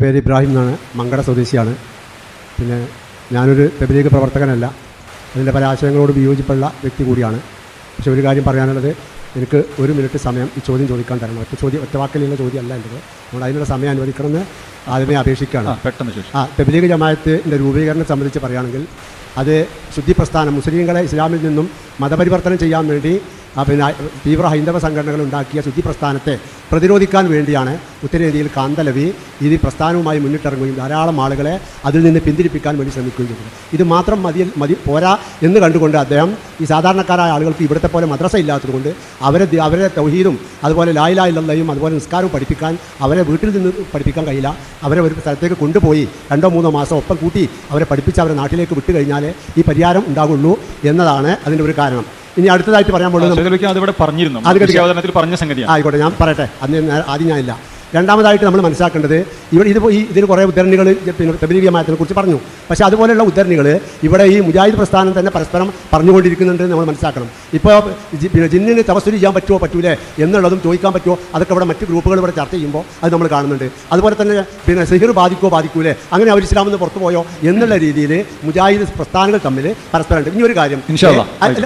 പേര് ഇബ്രാഹിം എന്നാണ്. മങ്കട സ്വദേശിയാണ്. പിന്നെ ഞാനൊരു പെബിലേക്ക് പ്രവർത്തകനല്ല. അതിന്റെ പല ആശയങ്ങളോട് വിയോജിപ്പുള്ള വ്യക്തി കൂടിയാണ്. പക്ഷെ ഒരു കാര്യം പറയാനുള്ളത്. എനിക്ക് ഒരു മിനിറ്റ് സമയം ഈ ചോദ്യം ചോദിക്കാൻ തരണം. ഒറ്റ ചോദ്യം ഒറ്റ വാക്കിലുള്ള ചോദ്യമല്ല എന്റെത്. നമ്മൾ അതിനുള്ള സമയം അനുവദിക്കണമെന്ന് ആദ്യമേ അപേക്ഷിക്കുകയാണ്. പെട്ടെന്ന് ആ തെബലീഗ് ജമായത്തിന്റെ രൂപീകരണം സംബന്ധിച്ച് പറയുകയാണെങ്കിൽ അത് ശുദ്ധി പ്രസ്ഥാനം മുസ്ലിങ്ങളെ ഇസ്ലാമിൽ നിന്നും മതപരിവർത്തനം ചെയ്യാൻ വേണ്ടി പിന്നെ തീവ്ര ഹൈന്ദവ സംഘടനകൾ ഉണ്ടാക്കിയ ശുദ്ധി പ്രസ്ഥാനത്തെ പ്രതിരോധിക്കാൻ വേണ്ടിയാണ് ഉത്തരേന്ത്യയിൽ കാന്തലവി ഈ പ്രസ്ഥാനവുമായി മുന്നിട്ടിറങ്ങുകയും ധാരാളം ആളുകളെ അതിൽ നിന്ന് പിന്തിരിപ്പിക്കാൻ വേണ്ടി ശ്രമിക്കുകയും ചെയ്തു ഇത് മാത്രം മതി മതി പോരാ എന്ന് കണ്ടുകൊണ്ട് അദ്ദേഹം ഈ സാധാരണക്കാരായ ആളുകൾക്ക് ഇവിടുത്തെ പോലെ മദ്രസ ഇല്ലാത്തതുകൊണ്ട് അവരെ അവരെ തൗഹീദും അതുപോലെ ലായിലായില്ലയും അതുപോലെ നിസ്കാരവും പഠിപ്പിക്കാൻ അവരെ വീട്ടിൽ നിന്ന് പഠിപ്പിക്കാൻ കഴിയില്ല. അവരെ ഒരു സ്ഥലത്തേക്ക് കൊണ്ടുപോയി രണ്ടോ മൂന്നോ മാസം ഒപ്പം കൂട്ടി അവരെ പഠിപ്പിച്ച് അവരെ നാട്ടിലേക്ക് വിട്ടു കഴിഞ്ഞാലേ ഈ പരിഹാരം ഉണ്ടാകുള്ളൂ എന്നതാണ് അതിന്റെ ഒരു കാരണം. ഇനി അടുത്തതായിട്ട് പറയാൻ പോകുന്നത് അതിവിടെ പറഞ്ഞിരുന്നു. ആയിക്കോട്ടെ ഞാൻ പറയട്ടെ. അന്ന് ഞാൻ- ആദ്യം ഞാനില്ല. രണ്ടാമതായിട്ട് നമ്മൾ മനസ്സിലാക്കേണ്ടത് ഇവിടെ ഇത് ഈ ഇതിന് കുറേ ഉദ്ധരണികൾ പിന്നെ കുറിച്ച് പറഞ്ഞു. പക്ഷേ അതുപോലെയുള്ള ഉദ്ധരണികൾ ഇവിടെ ഈ മുജാഹിദ് പ്രസ്ഥാനം തന്നെ പരസ്പരം പറഞ്ഞുകൊണ്ടിരിക്കുന്നുണ്ട് നമ്മൾ മനസ്സിലാക്കണം. ഇപ്പോൾ പിന്നെ ജിന്നിന് തപസ്സുരി ചെയ്യാൻ പറ്റുമോ പറ്റൂലേ എന്നുള്ളതും ചോദിക്കാൻ പറ്റുമോ അതൊക്കെ ഇവിടെ മറ്റ് ഗ്രൂപ്പുകൾ ഇവിടെ ചർച്ച ചെയ്യുമ്പോൾ അത് നമ്മൾ കാണുന്നുണ്ട്. അതുപോലെ തന്നെ പിന്നെ സിഹിർ ബാധിക്കുമോ ബാധിക്കൂലേ? അങ്ങനെ അവർ ഇസ്ലാമിൽ നിന്ന് പുറത്തു പോയോ എന്നുള്ള രീതിയിൽ മുജാഹിദ് പ്രസ്ഥാനങ്ങൾ തമ്മിൽ പരസ്പരം ഉണ്ട് ഇനി ഒരു കാര്യം.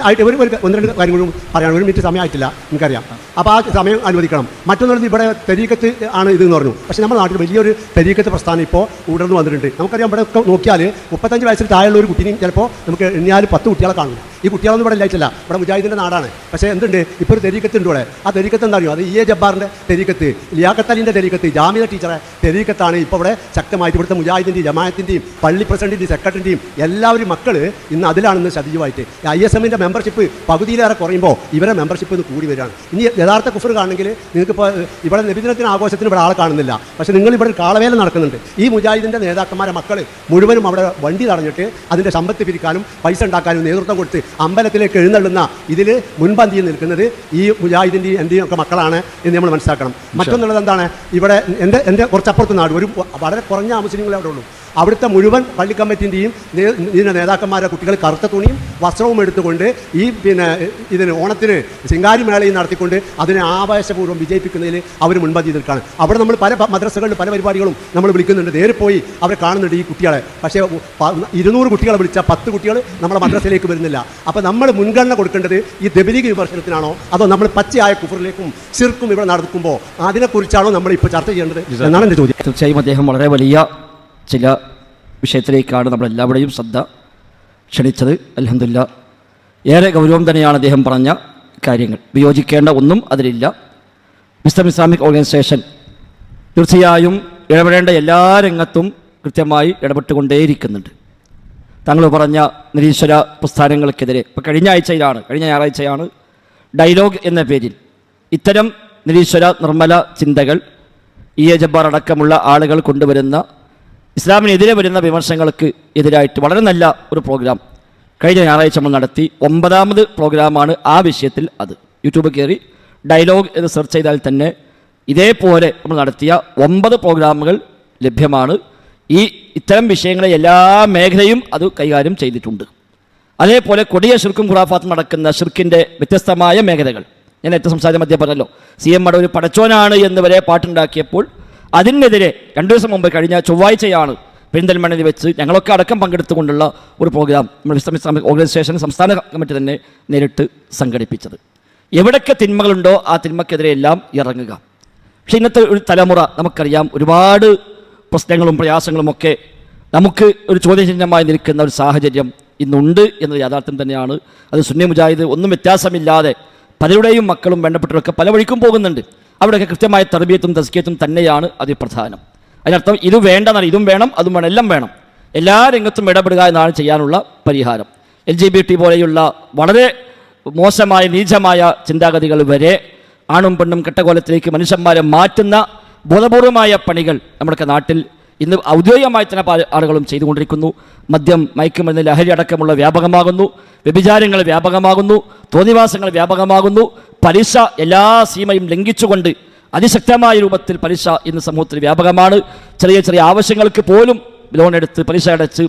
ആയിട്ട് ഒരു ഒരു ഒന്ന് രണ്ട് കാര്യങ്ങളും പറയാൻ ഒരു മിനിറ്റ് സമയമായിട്ടില്ല. എനിക്കറിയാം. അപ്പോൾ ആ സമയം അനുവദിക്കണം. മറ്റൊന്നുള്ളത് ഇവിടെ തെരീക്കത്ത് ആണ് ഇത് എന്ന് പറഞ്ഞു. പക്ഷേ നമ്മുടെ നാട്ടിൽ വലിയൊരു പരീക്ഷത്തെ പ്രസ്ഥാനം ഇപ്പോൾ ഉടർന്നു വന്നിട്ടുണ്ട്. നമുക്കറിയാം ഇവിടെ നോക്കിയാൽ മുപ്പത്തഞ്ച് വയസ്സിൽ താഴെയുള്ള ഒരു കുട്ടീനെയും ചിലപ്പോൾ നമുക്ക് എണ്ണിയാൽ പത്ത് കുട്ടികളെ കാണും. ഈ കുട്ടികളൊന്നും ഇവിടെ ഇല്ലായിട്ടില്ല. ഇവിടെ മുജാഹിദിന്റെ നാടാണ്. പക്ഷേ എന്തുണ്ട്? ഇപ്പോൾ ഒരു തെരീക്കത്ത് ഉണ്ട് ഇവിടെ. ആ തെരീക്കത്ത് എന്താ അറിയോ? അത് ഇ എ ജബ്ബാറിന്റെ തെരീക്കത്ത്. ലിയാഖത്തലിന്റെ തെരീക്കത്ത്. ജാമിയ ടീച്ചറെ തെരീക്കത്താണ് ഇപ്പോൾ ഇവിടെ ശക്തമായിട്ട് ഇവിടുത്തെ മുജാഹിദിന്റെയും ജമായത്തിന്റെയും പള്ളി പ്രസിഡന്റിന്റെയും സെക്രട്ടറിന്റെയും എല്ലാവരും മക്കൾ ഇന്ന് അതിലാണെന്ന് സജീവമായിട്ട്. ഐ എസ് എമ്മിന്റെ മെമ്പർഷിപ്പ് പകുതിയിലേറെ കുറയുമ്പോൾ ഇവരെ മെമ്പർഷിപ്പ് ഇന്ന് കൂടി വരികയാണ്. ഇനി യഥാർത്ഥ കുഫർ കാണണമെങ്കിൽ നിങ്ങൾക്ക് ഇപ്പോൾ ഇവിടെ നബിദിനത്തിന് ആഘോഷത്തിന് ഇവിടെ ആളെ കാണുന്നില്ല. പക്ഷേ നിങ്ങൾ ഇവിടെ കാളവേല നടക്കുന്നുണ്ട്. ഈ മുജാഹിദിന്റെ നേതാക്കന്മാരെ മക്കൾ മുഴുവനും അവിടെ വണ്ടി തടഞ്ഞിട്ട് അതിന്റെ സമ്പത്ത് പിരിക്കാനും പൈസ ഉണ്ടാക്കാനും നേതൃത്വം കൊടുത്ത് അമ്പലത്തിലേക്ക് എഴുന്നള്ളുന്ന ഇതിൽ മുൻപന്തിയിൽ നിൽക്കുന്നത് ഈ മുജാഹിദിന്റെയും എന്റെയും ഒക്കെ മക്കളാണ് എന്ന് നമ്മൾ മനസ്സിലാക്കണം. മറ്റൊന്നുള്ളത് എന്താണ്? ഇവിടെ എന്റെ എന്റെ കുറച്ചപ്പുറത്ത് നാട്. ഒരു വളരെ കുറഞ്ഞ മുസ്ലിങ്ങളെ അവിടെ ഉള്ളൂ. അവിടുത്തെ മുഴുവൻ പള്ളി കമ്മിറ്റിന്റെയും ഇതിന്റെ നേതാക്കന്മാരെ കുട്ടികൾ കറുത്ത തുണിയും വസ്ത്രവും എടുത്തുകൊണ്ട് ഈ പിന്നെ ഇതിന് ഓണത്തിന് ശിങ്കാരി മേളയും നടത്തിക്കൊണ്ട് അതിനെ ആവേശപൂർവം വിജയിപ്പിക്കുന്നതിൽ അവർ മുൻപന്തി നിൽക്കുകയാണ് അവിടെ നമ്മൾ പല മദ്രസകളിലും പല പരിപാടികളും നമ്മൾ വിളിക്കുന്നുണ്ട്. നേരെ പോയി അവരെ കാണുന്നുണ്ട് ഈ കുട്ടികളെ. പക്ഷേ ഇരുന്നൂറ് കുട്ടികളെ വിളിച്ച പത്ത് കുട്ടികൾ നമ്മുടെ മദ്രസയിലേക്ക് വരുന്നില്ല. അപ്പോൾ നമ്മൾ മുൻഗണന കൊടുക്കേണ്ടത് ഈ ദബലീഗ് വിമർശനത്തിനാണോ? അതോ നമ്മൾ പച്ചയായ കുഫറിലേക്കും ശിർക്കും ഇവിടെ നടക്കുമ്പോൾ അതിനെക്കുറിച്ചാണോ നമ്മൾ ഇപ്പോൾ ചർച്ച ചെയ്യേണ്ടത് എന്നാണ് എന്റെ ചോദ്യം. തീർച്ചയായും അദ്ദേഹം വളരെ വലിയ ചില വിഷയത്തിലേക്കാണ് നമ്മളെല്ലാവരുടെയും ശ്രദ്ധ ക്ഷണിച്ചത്. അലഹമില്ല ഏറെ ഗൗരവം തന്നെയാണ് അദ്ദേഹം പറഞ്ഞ കാര്യങ്ങൾ. വിയോജിക്കേണ്ട ഒന്നും അതിലില്ല. വിസ്തം ഇസ്ലാമിക് ഓർഗനൈസേഷൻ തീർച്ചയായും ഇടപെടേണ്ട എല്ലാ രംഗത്തും കൃത്യമായി ഇടപെട്ടുകൊണ്ടേയിരിക്കുന്നുണ്ട്. താങ്കൾ പറഞ്ഞ നിരീശ്വര പ്രസ്ഥാനങ്ങൾക്കെതിരെ ഇപ്പോൾ കഴിഞ്ഞ ആഴ്ചയിലാണ് കഴിഞ്ഞ ഞായറാഴ്ചയാണ് ഡയലോഗ് എന്ന പേരിൽ ഇത്തരം നിരീശ്വര നിർമ്മല ചിന്തകൾ ഇ എ ജബ്ബാർ അടക്കമുള്ള ആളുകൾ കൊണ്ടുവരുന്ന ഇസ്ലാമിനെതിരെ വരുന്ന വിമർശനങ്ങൾക്ക് എതിരായിട്ട് വളരെ നല്ല ഒരു പ്രോഗ്രാം കഴിഞ്ഞ ഞായറാഴ്ച നമ്മൾ നടത്തി. ഒമ്പതാമത് പ്രോഗ്രാമാണ് ആ വിഷയത്തിൽ അത്. യൂട്യൂബ് കയറി ഡയലോഗ് എന്ന് സെർച്ച് ചെയ്താൽ തന്നെ ഇതേപോലെ നമ്മൾ നടത്തിയ ഒമ്പത് പ്രോഗ്രാമുകൾ ലഭ്യമാണ്. ഈ ഇത്തരം വിഷയങ്ങളെ എല്ലാ മേഖലയും അത് കൈകാര്യം ചെയ്തിട്ടുണ്ട്. അതേപോലെ കൊടിയ ഷിർക്കും ഖുറാഫാത്തും നടക്കുന്ന ഷിർക്കിന്റെ വ്യത്യസ്തമായ മേഖലകൾ. ഞാൻ എത്ര സംസാരിച്ച മധ്യ പറഞ്ഞല്ലോ. സി എം മട ഒരു പടച്ചോനാണ് എന്ന് വരെ പാട്ടുണ്ടാക്കിയപ്പോൾ അതിനെതിരെ രണ്ടു ദിവസം മുമ്പ് കഴിഞ്ഞ ചൊവ്വാഴ്ചയാണ് പെരിന്തൽമണ്ണയിൽ വെച്ച് ഞങ്ങളൊക്കെ അടക്കം പങ്കെടുത്തുകൊണ്ടുള്ള ഒരു പ്രോഗ്രാം നമ്മുടെ വിശ്രമ ഓർഗനൈസേഷൻ സംസ്ഥാന കമ്മിറ്റി തന്നെ നേരിട്ട് സംഘടിപ്പിച്ചത്. എവിടൊക്കെ തിന്മകളുണ്ടോ ആ തിന്മക്കെതിരെയെല്ലാം ഇറങ്ങുക. പക്ഷേ ഇന്നത്തെ ഒരു തലമുറ നമുക്കറിയാം ഒരുപാട് പ്രശ്നങ്ങളും പ്രയാസങ്ങളും ഒക്കെ നമുക്ക് ഒരു ചോദ്യചിഹ്നമായി നിൽക്കുന്ന ഒരു സാഹചര്യം ഇന്നുണ്ട് എന്നത് യാഥാർത്ഥ്യം തന്നെയാണ്. അത് സുന്നി മുജാഹിദ് ഒന്നും വ്യത്യാസമില്ലാതെ പലരുടെയും മക്കളും വേണ്ടപ്പെട്ടവരൊക്കെ പല വഴിക്കും പോകുന്നുണ്ട്. അവിടെയൊക്കെ കൃത്യമായ തർബീയത്തും തസ്കിയത്തും തന്നെയാണ് അതിൽ പ്രധാനം. അതിനർത്ഥം ഇത് വേണ്ടെന്നാണ് ഇതും വേണം അതും വേണം എല്ലാം വേണം. എല്ലാ രംഗത്തും ഇടപെടുക എന്നാണ് ചെയ്യാനുള്ള പരിഹാരം. എൽ ജി ബി ടി പോലെയുള്ള വളരെ മോശമായ നീചമായ ചിന്താഗതികൾ വരെ ആണും പെണ്ണും കെട്ടകോലത്തിലേക്ക് മനുഷ്യന്മാരെ മാറ്റുന്ന ബോധപൂർവമായ പണികൾ നമ്മുടെ നാട്ടിൽ ഇന്ന് ഔദ്യോഗികമായി തന്നെ ആളുകളും ചെയ്തുകൊണ്ടിരിക്കുന്നു. മദ്യം മയക്കുമരുന്ന് ലഹരി അടക്കമുള്ള വ്യാപകമാകുന്നു. വ്യഭിചാരങ്ങൾ വ്യാപകമാകുന്നു. തോന്നിവാസങ്ങൾ വ്യാപകമാകുന്നു. പലിശ എല്ലാ സീമയും ലംഘിച്ചുകൊണ്ട് അതിശക്തമായ രൂപത്തിൽ പലിശ ഇന്ന് സമൂഹത്തിൽ വ്യാപകമാണ്. ചെറിയ ചെറിയ ആവശ്യങ്ങൾക്ക് പോലും ലോൺ എടുത്ത് പലിശ അടച്ച്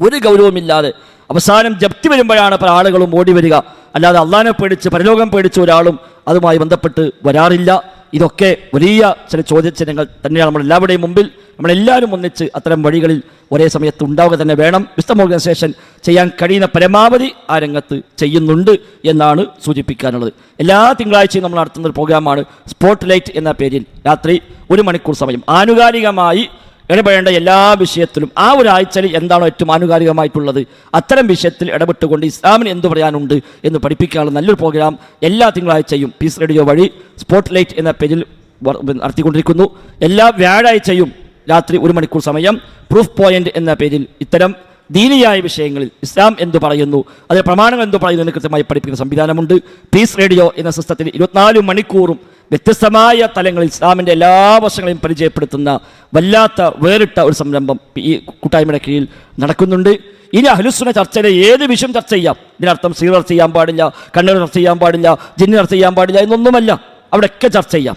ഒരു ഗൗരവമില്ലാതെ അവസാനം ജപ്തി വരുമ്പോഴാണ് പല ആളുകളും ഓടി വരിക. അല്ലാതെ അള്ളാനെ പേടിച്ച് പരലോകം പേടിച്ച് ഒരാളും അതുമായി ബന്ധപ്പെട്ട് വരാറില്ല. ഇതൊക്കെ വലിയ ചില ചോദ്യചിഹ്നങ്ങൾ തന്നെയാണ്. നമ്മൾ എല്ലാവരുടെയും മുമ്പിൽ നമ്മളെല്ലാവരും ഒന്നിച്ച് അത്തരം വഴികളിൽ ഒരേ സമയത്ത് ഉണ്ടാവുക തന്നെ വേണം. വിസ്തം ഓർഗനൈസേഷൻ ചെയ്യാൻ കഴിയുന്ന പരമാവധി ആ രംഗത്ത് ചെയ്യുന്നുണ്ട് എന്നാണ് സൂചിപ്പിക്കാനുള്ളത്. എല്ലാ തിങ്കളാഴ്ചയും നമ്മൾ നടത്തുന്ന ഒരു പ്രോഗ്രാമാണ് സ്പോട്ട് ലൈറ്റ് എന്ന പേരിൽ. രാത്രി ഒരു മണിക്കൂർ സമയം. ആനുകാലികമായി ഇടപെടേണ്ട എല്ലാ വിഷയത്തിലും ആ ഒരു ആഴ്ചയിൽ എന്താണോ ഏറ്റവും ആനുകാലികമായിട്ടുള്ളത് അത്തരം വിഷയത്തിൽ ഇടപെട്ടുകൊണ്ട് ഇസ്ലാമിന് എന്ത് പറയാനുണ്ട് എന്ന് പഠിപ്പിക്കാനുള്ള നല്ലൊരു പ്രോഗ്രാം എല്ലാ തിങ്കളാഴ്ചയും പീസ് റേഡിയോ വഴി സ്പോട്ട് ലൈറ്റ് എന്ന പേരിൽ നടത്തിക്കൊണ്ടിരിക്കുന്നു. എല്ലാ വ്യാഴാഴ്ചയും രാത്രി ഒരു മണിക്കൂർ സമയം പ്രൂഫ് പോയിന്റ് എന്ന പേരിൽ ഇത്തരം ദീനിയായ വിഷയങ്ങളിൽ ഇസ്ലാം എന്തു പറയുന്നു അതിൽ പ്രമാണങ്ങൾ എന്തു പറയുന്നു എന്ന് കൃത്യമായി പഠിപ്പിക്കുന്ന സംവിധാനമുണ്ട്. പീസ് റേഡിയോ എന്ന സിസ്റ്റത്തിൽ ഇരുപത്തിനാല് മണിക്കൂറും വ്യത്യസ്തമായ തലങ്ങളിൽ ഇസ്ലാമിന്റെ എല്ലാ വശങ്ങളെയും പരിചയപ്പെടുത്തുന്ന വല്ലാത്ത വേറിട്ട ഒരു സംരംഭം ഈ കൂട്ടായ്മയുടെ കീഴിൽ നടക്കുന്നുണ്ട്. ഇനി അഹ്ലുസുന ചർച്ചയിലെ ഏത് വിഷയം ചർച്ച ചെയ്യാം? ഇതിനർത്ഥം സീറർ ചെയ്യാൻ പാടില്ല കണ്ണൂർ ചർച്ച ചെയ്യാൻ പാടില്ല ജിന്നി ചർച്ച ചെയ്യാൻ പാടില്ല എന്നൊന്നുമല്ല. അവിടെയൊക്കെ ചർച്ച ചെയ്യാം.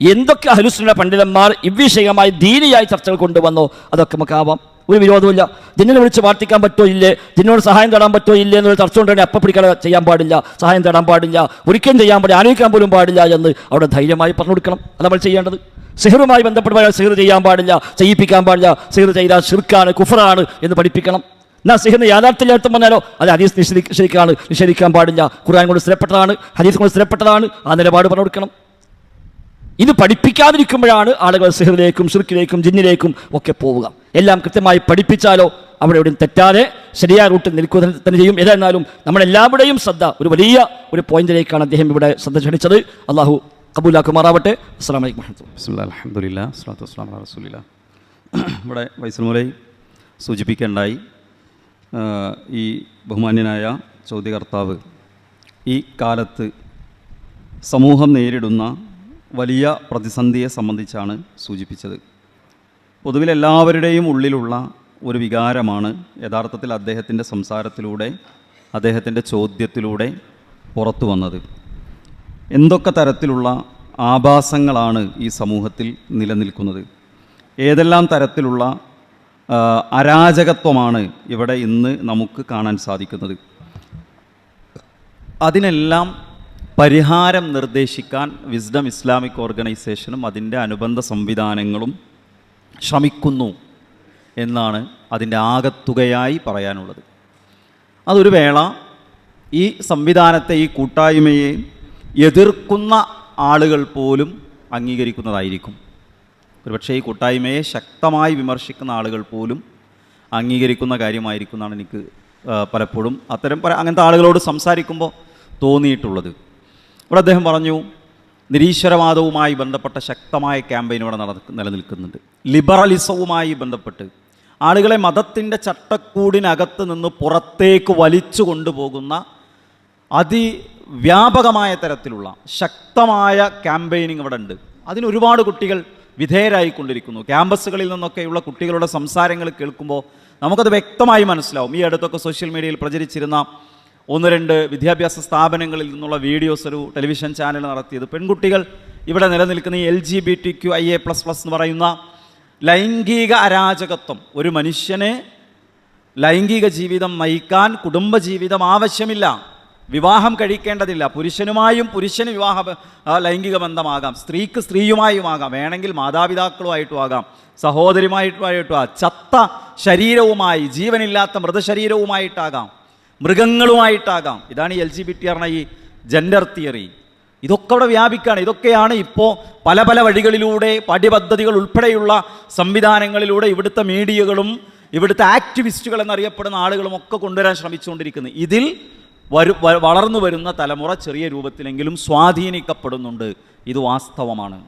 എന്തൊക്കെ അഹ്ലുസുന പണ്ഡിതന്മാർ ഇവിഷയമായി ദീനിയായി ചർച്ചകൾ കൊണ്ടുവന്നോ അതൊക്കെ നമുക്കാവാം ഒരു വിരോധമില്ല ജിന്നിനെ വിളിച്ച് പ്രാർത്ഥിക്കാൻ പറ്റോ ഇല്ലേ? ജിന്നോട് സഹായം തേടാൻ പറ്റോ ഇല്ലേ എന്നൊരു ചർച്ച കൊണ്ടുതന്നെ അപ്പം പിടിക്കാതെ ചെയ്യാൻ പാടില്ല സഹായം തേടാൻ പാടില്ല ഒരിക്കലും ചെയ്യാൻ പാടില്ല ആലോചിക്കാൻ പോലും പാടില്ല എന്ന് അവിടെ ധൈര്യമായി പറഞ്ഞു കൊടുക്കണം. അത് നമ്മൾ ചെയ്യേണ്ടത്. സെഹറുമായി ബന്ധപ്പെട്ട സെഹർ ചെയ്യാൻ പാടില്ല ചെയ്യിപ്പിക്കാൻ പാടില്ല. സെഹർ ചെയ്താൽ ഷിർക്കാണ് കുഫറാണ് എന്ന് പഠിപ്പിക്കണം. എന്നാൽ സെഹറിന് യാഥാർത്ഥ്യം പറഞ്ഞാലോ അത് ഹദീസ് നിഷേധിക്കാണ് നിഷേധിക്കാൻ പാടില്ല. ഖുർആൻ കൊണ്ട് സ്ഥിരപ്പെട്ടതാണ് ഹദീസ് കൊണ്ട് സ്ഥിരപ്പെട്ടതാണ് ആ നിലപാട് പറഞ്ഞു കൊടുക്കണം. ഇത് പഠിപ്പിക്കാതിരിക്കുമ്പോഴാണ് ആളുകൾ സിഹറിലേക്കും സുർക്കിലേക്കും ജിന്നിലേക്കും ഒക്കെ പോവുക. എല്ലാം കൃത്യമായി പഠിപ്പിച്ചാലോ അവിടെ എവിടെയും തെറ്റാതെ ശരിയായ റൂട്ടിൽ നിൽക്കുക തന്നെ- ചെയ്യും. ഏതായിരുന്നാലും നമ്മളെല്ലാവരുടെയും ശ്രദ്ധ ഒരു വലിയ ഒരു പോയിന്റിലേക്കാണ് അദ്ദേഹം ഇവിടെ ശ്രദ്ധ ക്ഷണിച്ചത്. അള്ളാഹു കബൂലാക്കുമാറാവട്ടെ. ഇവിടെ വൈസൽമുലൈ സൂചിപ്പിക്കേണ്ടായി ഈ ബഹുമാന്യനായ ചോദ്യകർത്താവ് ഈ കാലത്ത് സമൂഹം നേരിടുന്ന വലിയ പ്രതിസന്ധിയെ സംബന്ധിച്ചാണ് സൂചിപ്പിച്ചത്. പൊതുവിൽ എല്ലാവരുടെയും ഉള്ളിലുള്ള ഒരു വികാരമാണ് യഥാർത്ഥത്തിൽ അദ്ദേഹത്തിന്റെ സംസാരത്തിലൂടെ അദ്ദേഹത്തിന്റെ ചോദ്യത്തിലൂടെ പുറത്തു വന്നത്. എന്തൊക്കെ തരത്തിലുള്ള ആഭാസങ്ങളാണ് ഈ സമൂഹത്തിൽ നിലനിൽക്കുന്നത്? ഏതെല്ലാം തരത്തിലുള്ള അരാജകത്വമാണ് ഇവിടെ ഇന്ന് നമുക്ക് കാണാൻ സാധിക്കുന്നത്? അതിനെല്ലാം പരിഹാരം നിർദ്ദേശിക്കാൻ വിസ്ഡം ഇസ്ലാമിക് ഓർഗനൈസേഷനും അതിന്റെ അനുബന്ധ സംവിധാനങ്ങളും ശ്രമിക്കുന്നു എന്നാണ് അതിന്റെ ആകത്തുകയായി പറയാനുള്ളത്. അതൊരു വേള. ഈ സംവിധാനത്തെ ഈ കൂട്ടായ്മയെ എതിർക്കുന്ന ആളുകൾ പോലും അംഗീകരിക്കുന്നതായിരിക്കും. ഒരുപക്ഷേ ഈ കൂട്ടായ്മയെ ശക്തമായി വിമർശിക്കുന്ന ആളുകൾ പോലും അംഗീകരിക്കുന്ന കാര്യമായിരിക്കും എന്നാണ് എനിക്ക് പലപ്പോഴും അത്തരം അങ്ങനത്തെ ആളുകളോട് സംസാരിക്കുമ്പോൾ തോന്നിയിട്ടുള്ളത്. ഇവിടെ അദ്ദേഹം പറഞ്ഞു നിരീശ്വരവാദവുമായി ബന്ധപ്പെട്ട ശക്തമായ ക്യാമ്പയിൻ ഇവിടെ നട നിലനിൽക്കുന്നുണ്ട്. ലിബറലിസവുമായി ബന്ധപ്പെട്ട് ആളുകളെ മതത്തിന്റെ ചട്ടക്കൂടിനകത്ത് നിന്ന് പുറത്തേക്ക് വലിച്ചു കൊണ്ടുപോകുന്ന അതിവ്യാപകമായ തരത്തിലുള്ള ശക്തമായ ക്യാമ്പയിനിങ് ഇവിടെ ഉണ്ട്. അതിന് ഒരുപാട് കുട്ടികൾ വിധേയരായിക്കൊണ്ടിരിക്കുന്നു. ക്യാമ്പസുകളിൽ നിന്നൊക്കെയുള്ള കുട്ടികളുടെ സംസാരങ്ങൾ കേൾക്കുമ്പോൾ നമുക്കത് വ്യക്തമായി മനസ്സിലാവും. ഈ അടുത്തൊക്കെ സോഷ്യൽ മീഡിയയിൽ പ്രചരിച്ചിരുന്ന ഒന്ന് രണ്ട് വിദ്യാഭ്യാസ സ്ഥാപനങ്ങളിൽ നിന്നുള്ള വീഡിയോസ് ഒരു ടെലിവിഷൻ ചാനൽ നടത്തിയത്. പെൺകുട്ടികൾ ഇവിടെ നിലനിൽക്കുന്ന ഈ L G B T Q I A plus plus എന്ന് പറയുന്ന ലൈംഗിക അരാജകത്വം. ഒരു മനുഷ്യനെ ലൈംഗിക ജീവിതം നയിക്കാൻ കുടുംബജീവിതം ആവശ്യമില്ല. വിവാഹം കഴിക്കേണ്ടതില്ല. പുരുഷനുമായും പുരുഷന് വിവാഹ ലൈംഗിക ബന്ധമാകാം. സ്ത്രീക്ക് സ്ത്രീയുമായും ആകാം. വേണമെങ്കിൽ മാതാപിതാക്കളുമായിട്ടും ആകാം. സഹോദരിമായിട്ടുമായിട്ടും ആ ചത്ത ശരീരവുമായി ജീവനില്ലാത്ത മൃതശരീരവുമായിട്ടാകാം. മൃഗങ്ങളുമായിട്ടാകാം. ഇതാണ് ഈ എൽ ജി ബി ടി പറഞ്ഞ ഈ ജെൻഡർ തിയറി ഇതൊക്കെ അവിടെ വ്യാപിക്കുകയാണ് ഇതൊക്കെയാണ് ഇപ്പോൾ പല പല വഴികളിലൂടെ പാഠ്യപദ്ധതികൾ ഉൾപ്പെടെയുള്ള സംവിധാനങ്ങളിലൂടെ ഇവിടുത്തെ മീഡിയകളും ഇവിടുത്തെ ആക്ടിവിസ്റ്റുകൾ എന്നറിയപ്പെടുന്ന ആളുകളും ഒക്കെ കൊണ്ടുവരാൻ ശ്രമിച്ചുകൊണ്ടിരിക്കുന്നത് ഇതിൽ വരു വളർന്നു വരുന്ന തലമുറ ചെറിയ രൂപത്തിലെങ്കിലും സ്വാധീനിക്കപ്പെടുന്നുണ്ട്. ഇത് വാസ്തവമാണ്.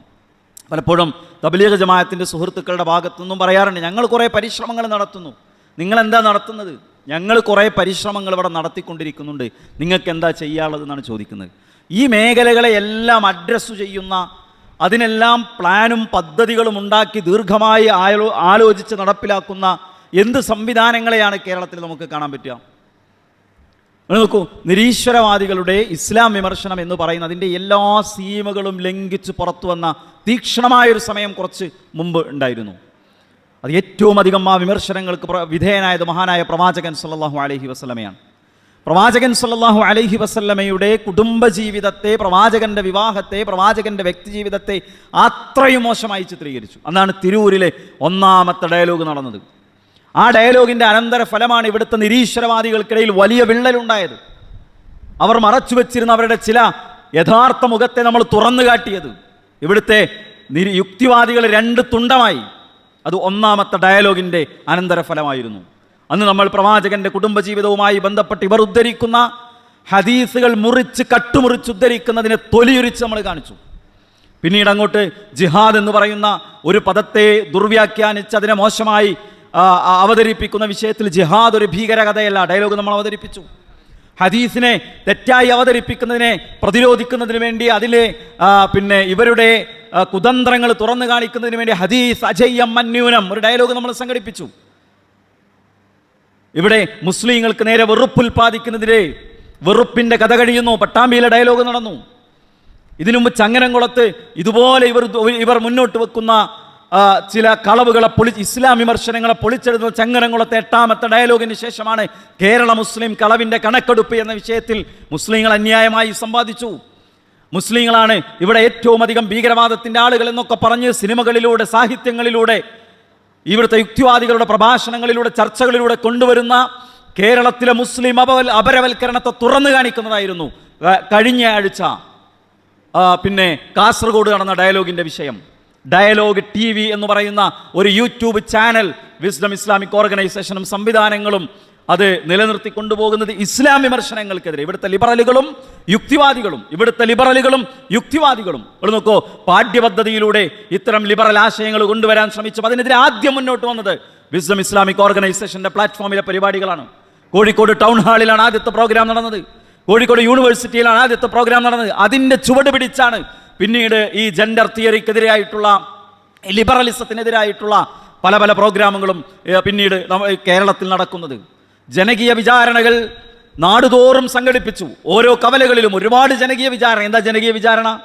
പലപ്പോഴും തബലീഗ് ജമാഅത്തിന്റെ സുഹൃത്തുക്കളുടെ ഭാഗത്തു നിന്നും പറയാറുണ്ട് ഞങ്ങൾ കുറേ പരിശ്രമങ്ങൾ നടത്തുന്നു. നിങ്ങളെന്താ നടത്തുന്നത്? ഞങ്ങൾ കുറേ പരിശ്രമങ്ങൾ ഇവിടെ നടത്തിക്കൊണ്ടിരിക്കുന്നുണ്ട്. നിങ്ങൾക്ക് എന്താ ചെയ്യാനുള്ളതെന്നാണ് ചോദിക്കുന്നത്. ഈ മേഖലകളെ എല്ലാം അഡ്രസ്സ് ചെയ്യുന്ന അതിനെല്ലാം പ്ലാനും പദ്ധതികളും ഉണ്ടാക്കി ദീർഘമായി ആലോ ആലോചിച്ച് നടപ്പിലാക്കുന്ന എന്ത് സംവിധാനങ്ങളെയാണ് കേരളത്തിൽ നമുക്ക് കാണാൻ പറ്റുക? നോക്കൂ നിരീശ്വരവാദികളുടെ ഇസ്ലാം വിമർശനം എന്ന് പറയുന്ന അതിന്റെ എല്ലാ സീമകളും ലംഘിച്ച് പുറത്തു വന്ന തീക്ഷണമായൊരു സമയം കുറച്ച് മുമ്പ് ഉണ്ടായിരുന്നു. അത് ഏറ്റവും അധികം ആ വിമർശനങ്ങൾക്ക് വിധേയനായത് മഹാനായ പ്രവാചകൻ സല്ലാഹു അലഹി വസ്ലമയാണ് പ്രവാചകൻ സല്ലാഹു അലഹി വസ്ലമയുടെ കുടുംബജീവിതത്തെ പ്രവാചകന്റെ വിവാഹത്തെ പ്രവാചകന്റെ വ്യക്തിജീവിതത്തെ അത്രയും മോശമായി ചിത്രീകരിച്ചു. അന്നാണ് തിരൂരിലെ ഒന്നാമത്തെ ഡയലോഗ് നടന്നത്. ആ ഡയലോഗിന്റെ അനന്തര ഫലമാണ് ഇവിടുത്തെ നിരീശ്വരവാദികൾക്കിടയിൽ വലിയ വിള്ളലുണ്ടായത്. അവർ മറച്ചു വെച്ചിരുന്ന അവരുടെ ചില യഥാർത്ഥ മുഖത്തെ നമ്മൾ തുറന്നു കാട്ടിയത്. ഇവിടുത്തെ യുക്തിവാദികൾ രണ്ട് തുണ്ടമായി. അത് ഒന്നാമത്തെ ഡയലോഗിന്റെ അനന്തരഫലമായിരുന്നു. അന്ന് നമ്മൾ പ്രവാചകന്റെ കുടുംബജീവിതവുമായി ബന്ധപ്പെട്ട് ഇവർ ഉദ്ധരിക്കുന്ന ഹദീസുകൾ മുറിച്ച് കട്ടുമുറിച്ച് ഉദ്ധരിക്കുന്നതിനെ തൊലിയുരിച്ച് നമ്മൾ കാണിച്ചു. പിന്നീട് അങ്ങോട്ട് ജിഹാദ് എന്ന് പറയുന്ന ഒരു പദത്തെ ദുർവ്യാഖ്യാനിച്ച് അതിനെ മോശമായി അവതരിപ്പിക്കുന്ന വിഷയത്തിൽ ജിഹാദ് ഒരു ഭീകര ഭീകരകഥയല്ല ഡയലോഗ് നമ്മൾ അവതരിപ്പിച്ചു. ഹദീസിനെ തെറ്റായി അവതരിപ്പിക്കുന്നതിനെ പ്രതിരോധിക്കുന്നതിന് വേണ്ടി അതിലെ പിന്നെ ഇവരുടെ കുതന്ത്രങ്ങൾ തുറന്നു കാണിക്കുന്നതിന് വേണ്ടി ഹദീസ് അജയ്യം മന്യൂനം ഒരു ഡയലോഗ് നമ്മൾ സംഘടിപ്പിച്ചു. ഇവിടെ മുസ്ലിങ്ങൾക്ക് നേരെ വെറുപ്പ് വെറുപ്പുൽപാദിക്കുന്നതിരെ വെറുപ്പിന്റെ കഥ കഴിയുന്നു. പട്ടാമ്പിയിലെ ഡയലോഗ് നടന്നു. ഇതിനു മുമ്പ് ചങ്ങനംകുളത്ത് ഇതുപോലെ ഇവർ ഇവർ മുന്നോട്ട് വെക്കുന്ന ചില കളവുകളെ പൊളി ഇസ്ലാം വിമർശനങ്ങളെ പൊളിച്ചെടുത്ത ചങ്ങനംകുളത്തെ എട്ടാമത്തെ ഡയലോഗിന് ശേഷമാണ് കേരള മുസ്ലിം കളവിന്റെ കണക്കെടുപ്പ് എന്ന വിഷയത്തിൽ മുസ്ലിങ്ങൾ അന്യായമായി സമ്പാദിച്ചു മുസ്ലിങ്ങളാണ് ഇവിടെ ഏറ്റവും അധികം ഭീകരവാദത്തിന്റെ ആളുകൾ എന്നൊക്കെ പറഞ്ഞ് സിനിമകളിലൂടെ സാഹിത്യങ്ങളിലൂടെ ഇവിടുത്തെ യുക്തിവാദികളുടെ പ്രഭാഷണങ്ങളിലൂടെ ചർച്ചകളിലൂടെ കൊണ്ടുവരുന്ന കേരളത്തിലെ മുസ്ലിം അപവൽ അപരവൽക്കരണത്തെ തുറന്നു കാണിക്കുന്നതായിരുന്നു കഴിഞ്ഞ ആഴ്ച. പിന്നെ കാസർഗോഡ് നടന്ന ഡയലോഗിന്റെ വിഷയം. ഡയലോഗ് ടി വി എന്ന് പറയുന്ന ഒരു യൂട്യൂബ് ചാനൽ വിസ്ഡം ഇസ്ലാമിക് ഓർഗനൈസേഷനും സംവിധാനങ്ങളും അത് നിലനിർത്തി കൊണ്ടുപോകുന്നത് ഇസ്ലാം വിമർശനങ്ങൾക്കെതിരെ. ഇവിടുത്തെ ലിബറലുകളും യുക്തിവാദികളും ഇവിടുത്തെ ലിബറലുകളും യുക്തിവാദികളും. ഇവിടെ നോക്കോ പാഠ്യപദ്ധതിയിലൂടെ ഇത്തരം ലിബറൽ ആശയങ്ങൾ കൊണ്ടുവരാൻ ശ്രമിച്ചു. അതിനെതിരെ ആദ്യം മുന്നോട്ട് വന്നത് വിസ്ഡം ഇസ്ലാമിക് ഓർഗനൈസേഷന്റെ പ്ലാറ്റ്ഫോമിലെ പരിപാടികളാണ്. കോഴിക്കോട് ടൗൺ ഹാളിലാണ് ആദ്യത്തെ പ്രോഗ്രാം നടന്നത്. കോഴിക്കോട് യൂണിവേഴ്സിറ്റിയിലാണ് ആദ്യത്തെ പ്രോഗ്രാം നടന്നത്. അതിന്റെ ചുവട് പിടിച്ചാണ് പിന്നീട് ഈ ജെൻഡർ തിയറിക്കെതിരായിട്ടുള്ള ലിബറലിസത്തിനെതിരായിട്ടുള്ള പല പല പ്രോഗ്രാമുകളും പിന്നീട് കേരളത്തിൽ നടക്കുന്നത്. ജനകീയ വിചാരണകൾ നാടുതോറും സംഘടിപ്പിച്ചു. ഓരോ കവലകളിലും ഒരുപാട് ജനകീയ വിചാരണ. എന്താ ജനകീയ വിചാരണ?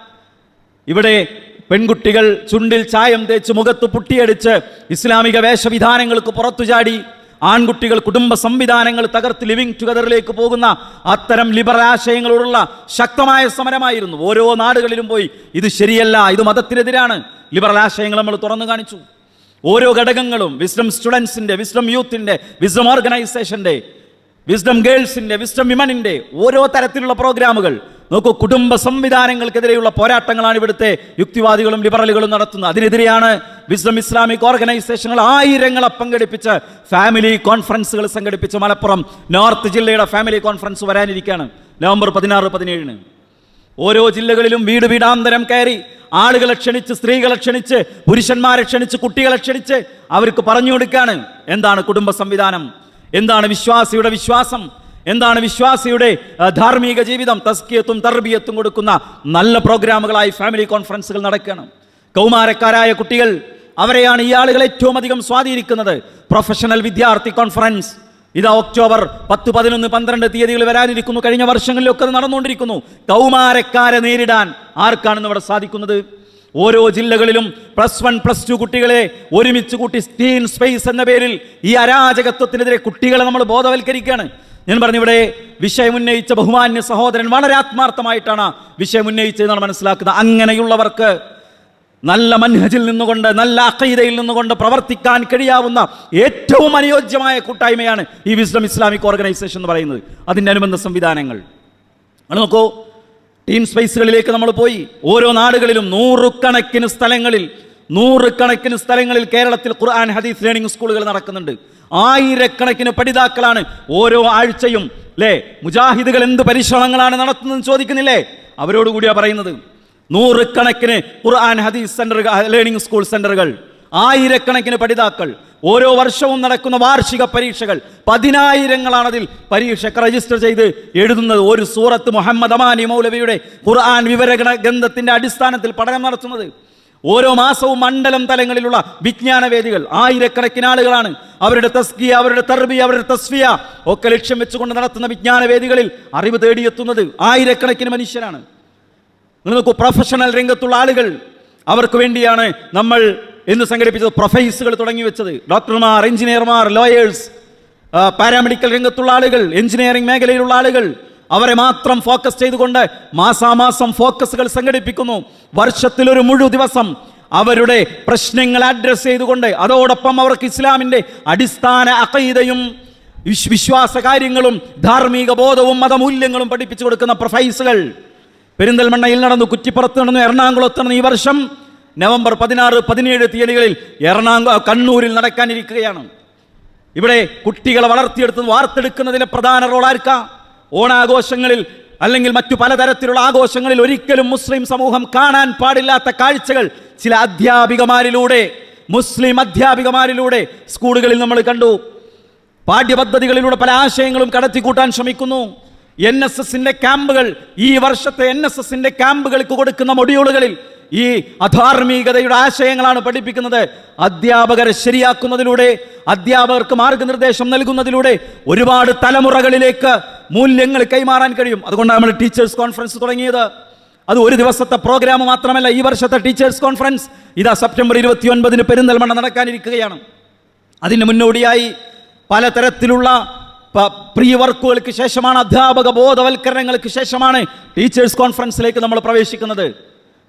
ഇവിടെ പെൺകുട്ടികൾ ചുണ്ടിൽ ചായം തേച്ച് മുഖത്ത് പുട്ടിയടിച്ച് ഇസ്ലാമിക വേഷവിധാനങ്ങൾക്ക് പുറത്തു ചാടി ആൺകുട്ടികൾ കുടുംബ സംവിധാനങ്ങൾ തകർത്ത് ലിവിങ് ടുഗദറിലേക്ക് പോകുന്ന അത്തരം ലിബറൽ ആശയങ്ങളോടുള്ള ശക്തമായ സമരമായിരുന്നു. ഓരോ നാടുകളിലും പോയി ഇത് ശരിയല്ല ഇത് മതത്തിനെതിരാണ്. ലിബറൽ ആശയങ്ങൾ നമ്മൾ തുറന്നു കാണിച്ചു. ഓരോ ഘടകങ്ങളും വിസ്ഡം സ്റ്റുഡൻസിന്റെ വിസ്ഡം യൂത്തിന്റെ വിസ്ഡം ഓർഗനൈസേഷന്റെ വിസ്ഡം ഗേൾസിന്റെ വിസ്ഡം വിമനിന്റെ ഓരോ തരത്തിലുള്ള പ്രോഗ്രാമുകൾ നോക്കൂ കുടുംബ സംവിധാനങ്ങൾക്കെതിരെയുള്ള പോരാട്ടങ്ങളാണ് ഇവിടുത്തെ യുക്തിവാദികളും ലിബറലുകളും നടത്തുന്നത്. അതിനെതിരെയാണ് വിസ്ഡം ഇസ്ലാമിക് ഓർഗനൈസേഷനുകൾ ആയിരങ്ങളെ പങ്കെടുപ്പിച്ച് ഫാമിലി കോൺഫറൻസുകൾ സംഘടിപ്പിച്ച് മലപ്പുറം നോർത്ത് ജില്ലയുടെ ഫാമിലി കോൺഫറൻസ് വരാനിരിക്കുകയാണ്. നവംബർ പതിനാറ് പതിനേഴിന്. ഓരോ ജില്ലകളിലും വീട് വീടാന്തരം കയറി ആളുകളെ ക്ഷണിച്ച് സ്ത്രീകളെ ക്ഷണിച്ച് പുരുഷന്മാരെ ക്ഷണിച്ച് കുട്ടികളെ ക്ഷണിച്ച് അവർക്ക് പറഞ്ഞു കൊടുക്കുകയാണ്. എന്താണ് കുടുംബ സംവിധാനം? എന്താണ് വിശ്വാസിയുടെ വിശ്വാസം? എന്താണ് വിശ്വാസിയുടെ ധാർമ്മിക ജീവിതം? തസ്കിയത്തും തർബിയത്തും കൊടുക്കുന്ന നല്ല പ്രോഗ്രാമുകളായി ഫാമിലി കോൺഫറൻസുകൾ നടക്കണം കൗമാരക്കാരായ കുട്ടികൾ അവരെയാണ് ഈ ആളുകൾ ഏറ്റവും അധികം സ്വാധീനിക്കുന്നത്. പ്രൊഫഷണൽ വിദ്യാർത്ഥി കോൺഫറൻസ് ഇതാ ഒക്ടോബർ പത്ത് പതിനൊന്ന് പന്ത്രണ്ട് തീയതികൾ വരാനിരിക്കുന്നു. കഴിഞ്ഞ വർഷങ്ങളിലൊക്കെ അത് നടന്നുകൊണ്ടിരിക്കുന്നു. കൗമാരക്കാരെ നേരിടാൻ ആർക്കാണെന്ന് ഇവിടെ സാധിക്കുന്നത്? ഓരോ ജില്ലകളിലും പ്ലസ് വൺ പ്ലസ് ടു കുട്ടികളെ ഒരുമിച്ച് കൂട്ടി സ്റ്റീൻ സ്പേസ് എന്ന പേരിൽ ഈ അരാജകത്വത്തിനെതിരെ കുട്ടികളെ നമ്മൾ ബോധവൽക്കരിക്കുകയാണ്. ഞാൻ പറഞ്ഞു ഇവിടെ വിഷയം ഉന്നയിച്ച ബഹുമാന്യ സഹോദരൻ വളരെ ആത്മാർത്ഥമായിട്ടാണ് വിഷയം മനസ്സിലാക്കുന്നത്. അങ്ങനെയുള്ളവർക്ക് നല്ല മൻഹജിൽ നിന്നുകൊണ്ട് നല്ല അഖീദയിൽ നിന്നുകൊണ്ട് പ്രവർത്തിക്കാൻ കഴിയാവുന്ന ഏറ്റവും അനുയോജ്യമായ കൂട്ടായ്മയാണ് ഈ വിസ്ഡം ഇസ്ലാമിക് ഓർഗനൈസേഷൻ എന്ന് പറയുന്നത്. അതിന്റെ അനുബന്ധ സംവിധാനങ്ങൾ. അത് നോക്കൂ ടീം സ്പേസുകളിലേക്ക് നമ്മൾ പോയി. ഓരോ നാടുകളിലും നൂറുകണക്കിന് സ്ഥലങ്ങളിൽ നൂറുകണക്കിന് സ്ഥലങ്ങളിൽ കേരളത്തിൽ ഖുർആൻ ഹദീസ് ലേണിംഗ് സ്കൂളുകൾ നടക്കുന്നുണ്ട്. ആയിരക്കണക്കിന് പഠിതാക്കളാണ് ഓരോ ആഴ്ചയും അല്ലേ മുജാഹിദുകൾ എന്ത് പരിശ്രമങ്ങളാണ് നടത്തുന്നതെന്ന് ചോദിക്കുന്നില്ലേ? അവരോടുകൂടിയാണ് കൂടിയാ പറയുന്നത്. നൂറുകണക്കിന് ഖുർആൻ ഹദീസ് സെന്ററുകൾ ലേണിംഗ് സ്കൂൾ സെന്ററുകൾ ആയിരക്കണക്കിന് പഠിതാക്കൾ ഓരോ വർഷവും നടക്കുന്ന വാർഷിക പരീക്ഷകൾ പതിനായിരങ്ങളാണ് അതിൽ പരീക്ഷയ്ക്ക് രജിസ്റ്റർ ചെയ്ത് എഴുതുന്നത്. ഒരു സൂറത്ത് മുഹമ്മദ് അമാനി മൗലവിയുടെ ഖുർആൻ വിവരഗണ ഗ്രന്ഥത്തിന്റെ അടിസ്ഥാനത്തിൽ പഠനം നടത്തുന്നത്. ഓരോ മാസവും മണ്ഡലം തലങ്ങളിലുള്ള വിജ്ഞാന വേദികൾ ആയിരക്കണക്കിന് ആളുകളാണ്. അവരുടെ തസ്കിയ അവരുടെ തർബി അവരുടെ തസ്ഫിയ ഒക്കെ ലക്ഷ്യം വെച്ചുകൊണ്ട് നടത്തുന്ന വിജ്ഞാന വേദികളിൽ അറിവ് തേടിയെത്തുന്നത് ആയിരക്കണക്കിന് മനുഷ്യരാണ്. നിങ്ങൾ നോക്കൂ പ്രൊഫഷണൽ രംഗത്തുള്ള ആളുകൾ അവർക്ക് വേണ്ടിയാണ് നമ്മൾ ഇന്ന് സംഘടിപ്പിച്ചത് പ്രൊഫൈസുകൾ തുടങ്ങി വെച്ചത്. ഡോക്ടർമാർ എഞ്ചിനീയർമാർ ലോയേഴ്സ് പാരാമെഡിക്കൽ രംഗത്തുള്ള ആളുകൾ എഞ്ചിനീയറിംഗ് മേഖലയിലുള്ള ആളുകൾ അവരെ മാത്രം ഫോക്കസ് ചെയ്തുകൊണ്ട് മാസാമാസം ഫോക്കസുകൾ സംഘടിപ്പിക്കുന്നു. വർഷത്തിലൊരു മുഴു ദിവസം അവരുടെ പ്രശ്നങ്ങൾ അഡ്രസ്സ് ചെയ്തുകൊണ്ട് അതോടൊപ്പം അവർക്ക് ഇസ്ലാമിന്റെ അടിസ്ഥാന അക്കൈതയും വിശ്വാസ കാര്യങ്ങളും ധാർമ്മിക ബോധവും മതമൂല്യങ്ങളും പഠിപ്പിച്ചു കൊടുക്കുന്ന പ്രൊഫൈസുകൾ പെരിന്തൽമണ്ണയിൽ നടന്നു കുറ്റിപ്പുറത്ത് നടന്നു എറണാകുളത്ത് നടന്നു. ഈ വർഷം നവംബർ പതിനാറ് പതിനേഴ് തീയതികളിൽ എറണാകുളം കണ്ണൂരിൽ നടക്കാനിരിക്കുകയാണ്. ഇവിടെ കുട്ടികളെ വളർത്തിയെടുത്ത് വാർത്തെടുക്കുന്നതിലെ പ്രധാന റോൾ ആർക്കാം? ഓണാഘോഷങ്ങളിൽ അല്ലെങ്കിൽ മറ്റു പലതരത്തിലുള്ള ആഘോഷങ്ങളിൽ ഒരിക്കലും മുസ്ലിം സമൂഹം കാണാൻ പാടില്ലാത്ത കാഴ്ചകൾ ചില അധ്യാപികമാരിലൂടെ മുസ്ലിം അധ്യാപികമാരിലൂടെ സ്കൂളുകളിൽ നമ്മൾ കണ്ടു. പാഠ്യപദ്ധതികളിലൂടെ പല ആശയങ്ങളും കടത്തിക്കൂട്ടാൻ ശ്രമിക്കുന്നു. എൻ എസ് എസിന്റെ ക്യാമ്പുകൾ ഈ വർഷത്തെ എൻ എസ് എസിന്റെ ക്യാമ്പുകൾക്ക് കൊടുക്കുന്ന മൊഡ്യൂളുകളിൽ ഈ അധാർമികതയുടെ ആശയങ്ങളാണ് പഠിപ്പിക്കുന്നത്. അധ്യാപകരെ ശരിയാക്കുന്നതിലൂടെ അധ്യാപകർക്ക് മാർഗനിർദ്ദേശം നൽകുന്നതിലൂടെ ഒരുപാട് തലമുറകളിലേക്ക് മൂല്യങ്ങൾ കൈമാറാൻ കഴിയും. അതുകൊണ്ടാണ് നമ്മൾ ടീച്ചേഴ്സ് കോൺഫറൻസ് തുടങ്ങിയത്. അത് ഒരു ദിവസത്തെ പ്രോഗ്രാം മാത്രമല്ല ഈ വർഷത്തെ ടീച്ചേഴ്സ് കോൺഫറൻസ്. ഇതാ സെപ്റ്റംബർ ഇരുപത്തി ഒൻപതിന് പെരിന്തൽമണ്ണ നടക്കാനിരിക്കുകയാണ്. അതിന് മുന്നോടിയായി പലതരത്തിലുള്ള പ- പ്രീ വർക്കുകൾക്ക് ശേഷമാണ് അധ്യാപക ബോധവൽക്കരണങ്ങൾക്ക് ശേഷമാണ് ടീച്ചേഴ്സ് കോൺഫറൻസിലേക്ക് നമ്മൾ പ്രവേശിക്കുന്നത്.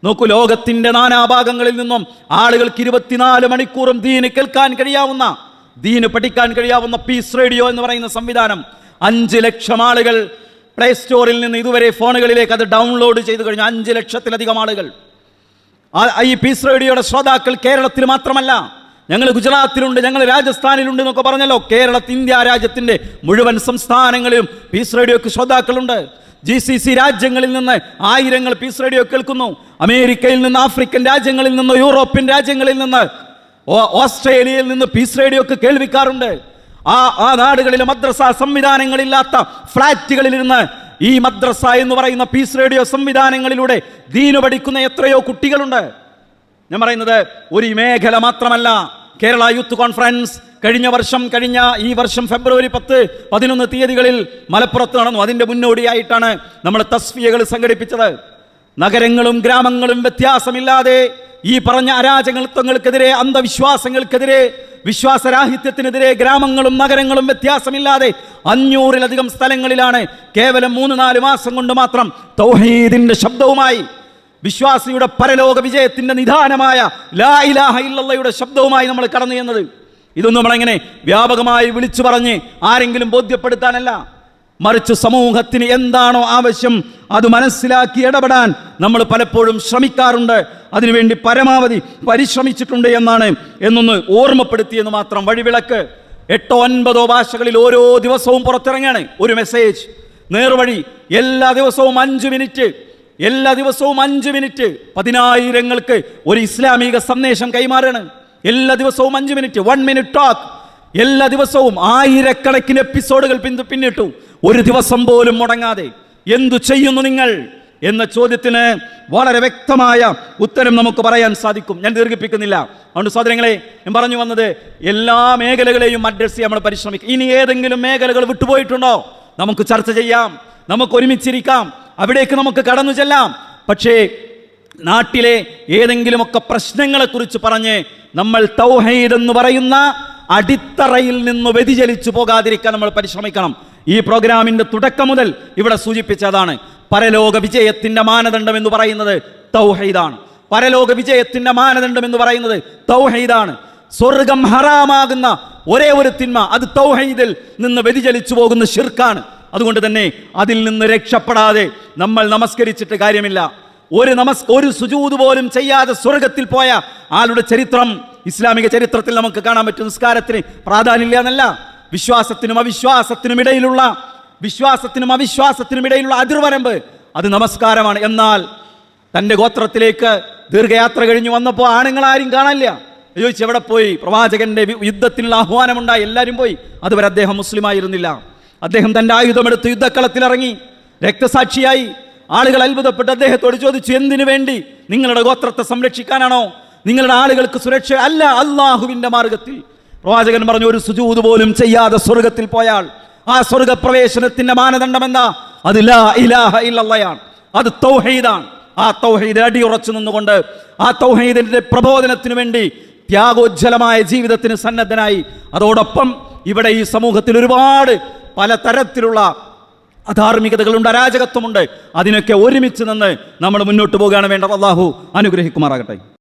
നോക്കൂ ലോകത്തിന്റെ നാനാഭാഗങ്ങളിൽ നിന്നും ആളുകൾക്ക് ഇരുപത്തിനാല് മണിക്കൂറും ദീന് കേൾക്കാൻ കഴിയാവുന്ന ദീന് പഠിക്കാൻ കഴിയാവുന്ന പീസ് റേഡിയോ എന്ന് പറയുന്ന സംവിധാനം. അഞ്ച് ലക്ഷം ആളുകൾ പ്ലേ സ്റ്റോറിൽ നിന്ന് ഇതുവരെ ഫോണുകളിലേക്ക് അത് ഡൗൺലോഡ് ചെയ്തു കഴിഞ്ഞു. അഞ്ച് ലക്ഷത്തിലധികം ആളുകൾ. ഈ പീസ് റേഡിയോയുടെ ശ്രോതാക്കൾ കേരളത്തിൽ മാത്രമല്ല. ഞങ്ങൾ ഗുജറാത്തിലുണ്ട് ഞങ്ങൾ രാജസ്ഥാനിലുണ്ട് എന്നൊക്കെ പറഞ്ഞല്ലോ. കേരളത്തിൽ ഇന്ത്യ രാജ്യത്തിന്റെ മുഴുവൻ സംസ്ഥാനങ്ങളിലും പീസ് റേഡിയോക്ക് ശ്രോതാക്കളുണ്ട്. ജി സി സി രാജ്യങ്ങളിൽ നിന്ന് ആയിരങ്ങൾ പീസ് റേഡിയോ കേൾക്കുന്നു. അമേരിക്കയിൽ നിന്ന് ആഫ്രിക്കൻ രാജ്യങ്ങളിൽ നിന്ന് യൂറോപ്യൻ രാജ്യങ്ങളിൽ നിന്ന് ഓസ്ട്രേലിയയിൽ നിന്ന് പീസ് റേഡിയോക്ക് കേൾവിക്കാറുണ്ട്. ആ ആ നാടുകളിലെ മദ്രസ സംവിധാനങ്ങളില്ലാത്ത ഫ്ലാറ്റുകളിലിരുന്ന് ഈ മദ്രസ എന്ന് പറയുന്ന പീസ് റേഡിയോ സംവിധാനങ്ങളിലൂടെ ദീനു പഠിക്കുന്ന എത്രയോ കുട്ടികളുണ്ട്. ഞാൻ പറയുന്നത് ഒരു മേഖല മാത്രമല്ല. കേരള യൂത്ത് കോൺഫറൻസ് കഴിഞ്ഞ വർഷം കഴിഞ്ഞ ഈ വർഷം ഫെബ്രുവരി പത്ത് പതിനൊന്ന് തീയതികളിൽ മലപ്പുറത്ത് നടന്നു. അതിന്റെ മുന്നോടിയായിട്ടാണ് നമ്മൾ തസ്ഫിയകൾ സംഘടിപ്പിച്ചത്. നഗരങ്ങളും ഗ്രാമങ്ങളും വ്യത്യാസമില്ലാതെ ഈ പറഞ്ഞ അരാജകത്വങ്ങൾക്കെതിരെ അന്ധവിശ്വാസങ്ങൾക്കെതിരെ വിശ്വാസരാഹിത്യത്തിനെതിരെ ഗ്രാമങ്ങളും നഗരങ്ങളും വ്യത്യാസമില്ലാതെ അഞ്ഞൂറിലധികം സ്ഥലങ്ങളിലാണ് കേവലം മൂന്ന് നാല് മാസം കൊണ്ട് മാത്രം തൗഹീദിന്റെ ശബ്ദവുമായി വിശ്വാസിയുടെ പരലോക വിജയത്തിന്റെ നിധാനമായ ലാ ഇലാഹ ഇല്ലയുടെ ശബ്ദവുമായി നമ്മൾ കടന്നു ചെന്നത്. ഇതൊന്നും നമ്മളെങ്ങനെ വ്യാപകമായി വിളിച്ചു പറഞ്ഞ് ആരെങ്കിലും ബോധ്യപ്പെടുത്താനല്ല. മറിച്ച് സമൂഹത്തിന് എന്താണോ ആവശ്യം അത് മനസ്സിലാക്കി ഇടപെടാൻ നമ്മൾ പലപ്പോഴും ശ്രമിക്കാറുണ്ട്. അതിനുവേണ്ടി പരമാവധി പരിശ്രമിച്ചിട്ടുണ്ട് എന്നാണ് എന്നൊന്ന് ഓർമ്മപ്പെടുത്തിയെന്ന് മാത്രം വഴിവിളക്ക്. എട്ടോ ഒൻപതോ ഭാഷകളിൽ ഓരോ ദിവസവും പുറത്തിറങ്ങുകയാണ് ഒരു മെസ്സേജ് നേർവഴി എല്ലാ ദിവസവും അഞ്ച് മിനിറ്റ് എല്ലാ ദിവസവും അഞ്ച് മിനിറ്റ് പതിനായിരങ്ങൾക്ക് ഒരു ഇസ്ലാമിക സന്ദേശം കൈമാറണം. എല്ലാ ദിവസവും അഞ്ച് മിനിറ്റ് വൺ മിനിറ്റ് ടോക്ക് എല്ലാ ദിവസവും ആയിരക്കണക്കിന് എപ്പിസോഡുകൾ പിന്തു പിന്നിട്ടു. ഒരു ദിവസം പോലും മുടങ്ങാതെ. എന്തു ചെയ്യുന്നു നിങ്ങൾ? എന്ന ചോദ്യത്തിന് വളരെ വ്യക്തമായ ഉത്തരം നമുക്ക് പറയാൻ സാധിക്കും. ഞാൻ ദീർഘിപ്പിക്കുന്നില്ല. അതുകൊണ്ട് സഹോദരങ്ങളെ ഞാൻ പറഞ്ഞു വന്നത് എല്ലാ മേഖലകളെയും അഡ്രസ് ചെയ്യാൻ നമ്മൾ പരിശ്രമിക്കും. ഇനി ഏതെങ്കിലും മേഖലകൾ വിട്ടുപോയിട്ടുണ്ടോ? നമുക്ക് ചർച്ച ചെയ്യാം. നമുക്ക് ഒരുമിച്ചിരിക്കാം. അവിടേക്ക് നമുക്ക് കടന്നു ചെല്ലാം. പക്ഷേ നാട്ടിലെ ഏതെങ്കിലുമൊക്കെ പ്രശ്നങ്ങളെക്കുറിച്ച് പറഞ്ഞ് നമ്മൾ തൗഹൈദ് എന്ന് പറയുന്ന അടിത്തറയിൽ നിന്ന് വ്യതിചലിച്ചു പോകാതിരിക്കാൻ നമ്മൾ പരിശ്രമിക്കണം. ഈ പ്രോഗ്രാമിന്റെ തുടക്കം മുതൽ ഇവിടെ സൂചിപ്പിച്ചതാണ്. പരലോക വിജയത്തിന്റെ മാനദണ്ഡം എന്ന് പറയുന്നത് തൗഹൈദാണ്. പരലോക വിജയത്തിന്റെ മാനദണ്ഡം എന്ന് പറയുന്നത് തൗഹൈദാണ്. സ്വർഗം ഹറാമാകുന്ന ഒരേ ഒരു തിന്മ അത് തൗഹൈദിൽ നിന്ന് വ്യതിചലിച്ചു പോകുന്ന ഷിർക്കാണ് അതുകൊണ്ട് തന്നെ അതിൽ നിന്ന് രക്ഷപ്പെടാതെ നമ്മൾ നമസ്കരിച്ചിട്ട് കാര്യമില്ല. ഒരു നമസ് ഒരു സുജൂത് പോലും ചെയ്യാതെ സ്വർഗത്തിൽ പോയ ആളുടെ ചരിത്രം ഇസ്ലാമിക ചരിത്രത്തിൽ നമുക്ക് കാണാൻ പറ്റും. നിസ്കാരത്തിന് പ്രാധാന്യമില്ല എന്നല്ല വിശ്വാസത്തിനും അവിശ്വാസത്തിനും ഇടയിലുള്ള വിശ്വാസത്തിനും അവിശ്വാസത്തിനും ഇടയിലുള്ള അതിർവരമ്പ് അത് നമസ്കാരമാണ്. എന്നാൽ തന്റെ ഗോത്രത്തിലേക്ക് ദീർഘയാത്ര കഴിഞ്ഞ് വന്നപ്പോൾ ആണുങ്ങൾ ആരും കാണാനില്ല. ചോദിച്ചു എവിടെ പോയി? പ്രവാചകന്റെ യുദ്ധത്തിനുള്ള ആഹ്വാനമുണ്ടായി. എല്ലാവരും പോയി. അതുവരെ അദ്ദേഹം മുസ്ലിമായിരുന്നില്ല. അദ്ദേഹം തന്റെ ആയുധമെടുത്ത് യുദ്ധക്കളത്തിലിറങ്ങി രക്തസാക്ഷിയായി ആളുകൾ അത്ഭുതപ്പെട്ട് അദ്ദേഹത്തോട് ചോദിച്ചു എന്തിനു വേണ്ടി നിങ്ങളുടെ ഗോത്രത്തെ സംരക്ഷിക്കാനാണോ? നിങ്ങളുടെ ആളുകൾക്ക് സുരക്ഷ അല്ല അള്ളാഹുവിന്റെ മാർഗത്തിൽ. പ്രവാചകൻ പറഞ്ഞു ഒരു സുജൂത് പോലും ചെയ്യാതെ സ്വർഗത്തിൽ പോയാൽ ആ സ്വർഗപ്രവേശനത്തിന്റെ മാനദണ്ഡം എന്താ? അത് ലാ ഇലാഹ അത് തൗഹീദാണ്. ആ തൗഹീദ് അടിയുറച്ചു നിന്നുകൊണ്ട് ആ തൗഹീദിന്റെ പ്രബോധനത്തിന് വേണ്ടി ത്യാഗോജ്ജലമായ ജീവിതത്തിന് സന്നദ്ധനായി. അതോടൊപ്പം ഇവിടെ ഈ സമൂഹത്തിൽ ഒരുപാട് പല തരത്തിലുള്ള അധാർമികതകളുണ്ട് അരാജകത്വമുണ്ട്. അതിനൊക്കെ ഒരുമിച്ച് നിന്ന് നമ്മൾ മുന്നോട്ട് പോകുകയാണ് വേണ്ടത്. അള്ളാഹു അനുഗ്രഹിക്കുമാറാകട്ടെ.